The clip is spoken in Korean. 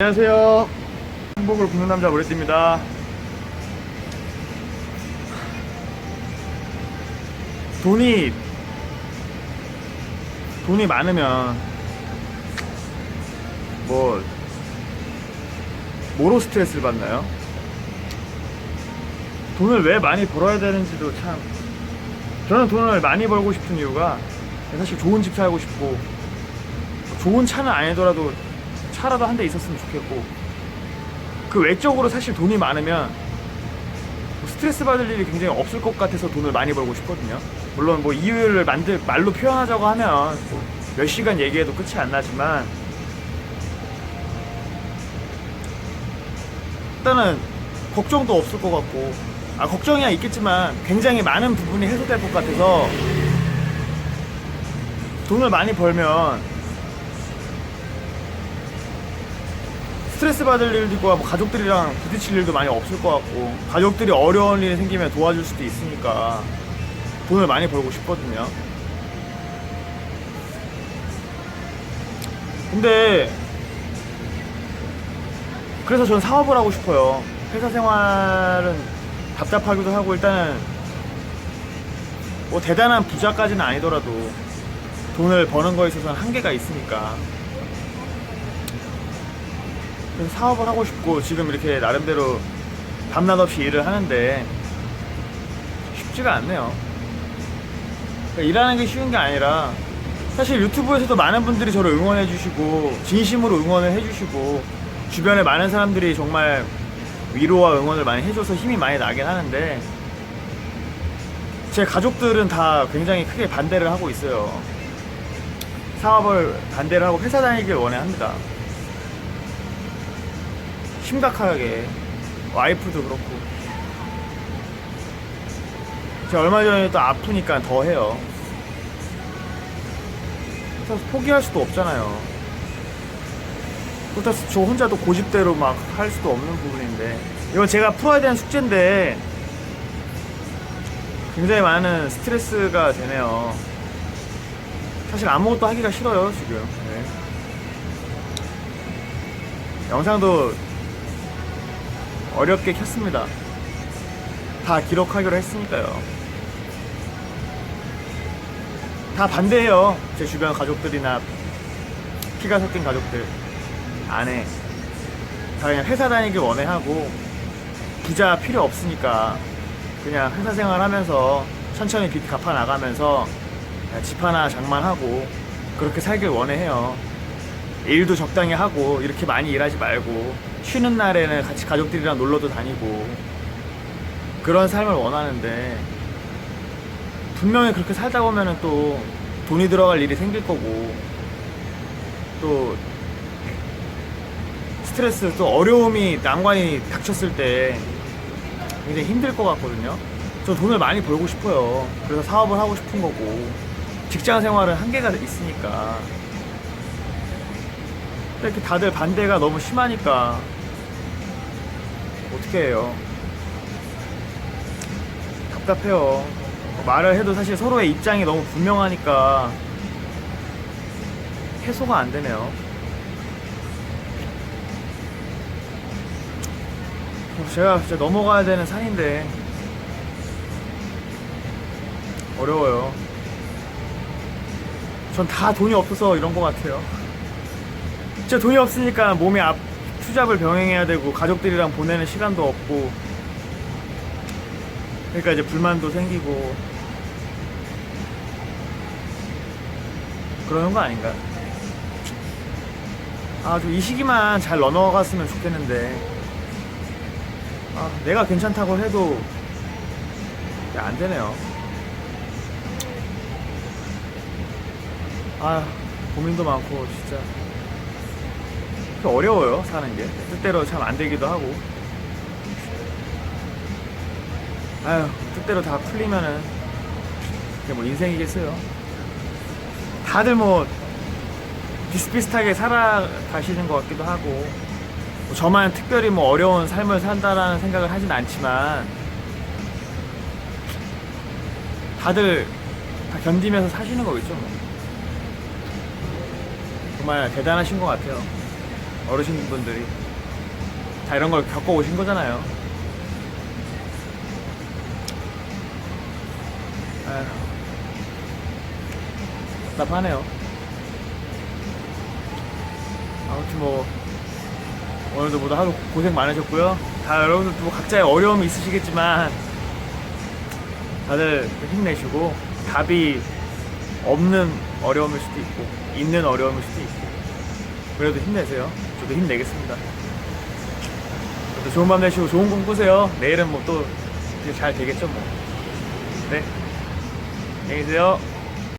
안녕하세요. 행복을 굽는 남자 오레띠입니다. 돈이 돈이 많으면 뭐 뭐로 스트레스를 받나요? 돈을 왜 많이 벌어야 되는지도 참 저는 돈을 많이 벌고 싶은 이유가 사실 좋은 집 살고 싶고 좋은 차는 아니더라도 차라도 한 대 있었으면 좋겠고. 그 외적으로 사실 돈이 많으면 뭐 스트레스 받을 일이 굉장히 없을 것 같아서 돈을 많이 벌고 싶거든요. 물론 뭐 이유를 만들 말로 표현하자고 하면 뭐 몇 시간 얘기해도 끝이 안 나지만. 일단은 걱정도 없을 것 같고. 아 걱정이야 있겠지만 굉장히 많은 부분이 해소될 것 같아서 돈을 많이 벌면 스트레스 받을 일도 있고 뭐 가족들이랑 부딪힐 일도 많이 없을 것 같고 가족들이 어려운 일이 생기면 도와줄 수도 있으니까 돈을 많이 벌고 싶거든요. 근데 그래서 전 사업을 하고 싶어요. 회사 생활은 답답하기도 하고 일단은 뭐 대단한 부자까지는 아니더라도 돈을 버는 거에 있어서는 한계가 있으니까 사업을 하고 싶고 지금 이렇게 나름대로 밤낮 없이 일을 하는데 쉽지가 않네요. 그러니까 일하는 게 쉬운 게 아니라 사실 유튜브에서도 많은 분들이 저를 응원해 주시고 진심으로 응원을 해 주시고 주변에 많은 사람들이 정말 위로와 응원을 많이 해줘서 힘이 많이 나긴 하는데 제 가족들은 다 굉장히 크게 반대를 하고 있어요. 사업을 반대를 하고 회사 다니길 원해 합니다. 심각하게 와이프도 그렇고 제가 얼마 전에 또 아프니까 더 해요. 그래서 포기할 수도 없잖아요. 그렇다고 저 혼자도 고집대로 막 할 수도 없는 부분인데 이건 제가 풀어야 되는 숙제인데 굉장히 많은 스트레스가 되네요. 사실 아무것도 하기가 싫어요 지금. 네. 영상도 어렵게 켰습니다. 다 기록하기로 했으니까요. 다 반대해요. 제 주변 가족들이나 피가 섞인 가족들. 안 해. 다 그냥 회사 다니길 원해 하고, 부자 필요 없으니까, 그냥 회사 생활 하면서 천천히 빚 갚아 나가면서 집 하나 장만하고, 그렇게 살길 원해 해요. 일도 적당히 하고, 이렇게 많이 일하지 말고, 쉬는 날에는 같이 가족들이랑 놀러도 다니고, 그런 삶을 원하는데, 분명히 그렇게 살다 보면은 또 돈이 들어갈 일이 생길 거고 또 스트레스 또 어려움이 난관이 닥쳤을 때 굉장히 힘들 것 같거든요. 저 돈을 많이 벌고 싶어요. 그래서 사업을 하고 싶은 거고 직장 생활은 한계가 있으니까 이렇게 다들 반대가 너무 심하니까 어떻게 해요? 답답해요. 말을 해도 사실 서로의 입장이 너무 분명하니까 해소가 안 되네요. 제가 진짜 넘어가야 되는 산인데 어려워요. 전 다 돈이 없어서 이런 것 같아요. 진짜 돈이 없으니까 몸이 앞, 투잡을 병행해야 되고 가족들이랑 보내는 시간도 없고 그러니까 이제 불만도 생기고 그러는 거 아닌가? 아, 좀이 시기만 잘 넘어갔으면 좋겠는데 아, 내가 괜찮다고 해도 안 되네요. 아, 고민도 많고 진짜 좀 어려워요 사는 게 뜻대로 참 안 되기도 하고. 아유 뜻대로 다 풀리면은 그게 뭐 인생이겠어요 다들 뭐 비슷비슷하게 살아가시는 것 같기도 하고 뭐 저만 특별히 뭐 어려운 삶을 산다라는 생각을 하진 않지만 다들 다 견디면서 사시는 거겠죠 뭐. 정말 대단하신 것 같아요 어르신분들이 다 이런 걸 겪어 오신 거잖아요. 아휴, 답답하네요. 아무튼 뭐 오늘도 모두 하루 고생 많으셨고요. 다 여러분들도 뭐 각자의 어려움이 있으시겠지만 다들 힘내시고 답이 없는 어려움일 수도 있고 있는 어려움일 수도 있고 그래도 힘내세요. 저도 힘내겠습니다. 저도 좋은 밤 되시고 좋은 꿈 꾸세요. 내일은 뭐 또 잘 되겠죠 뭐. 네. 안녕히 계세요.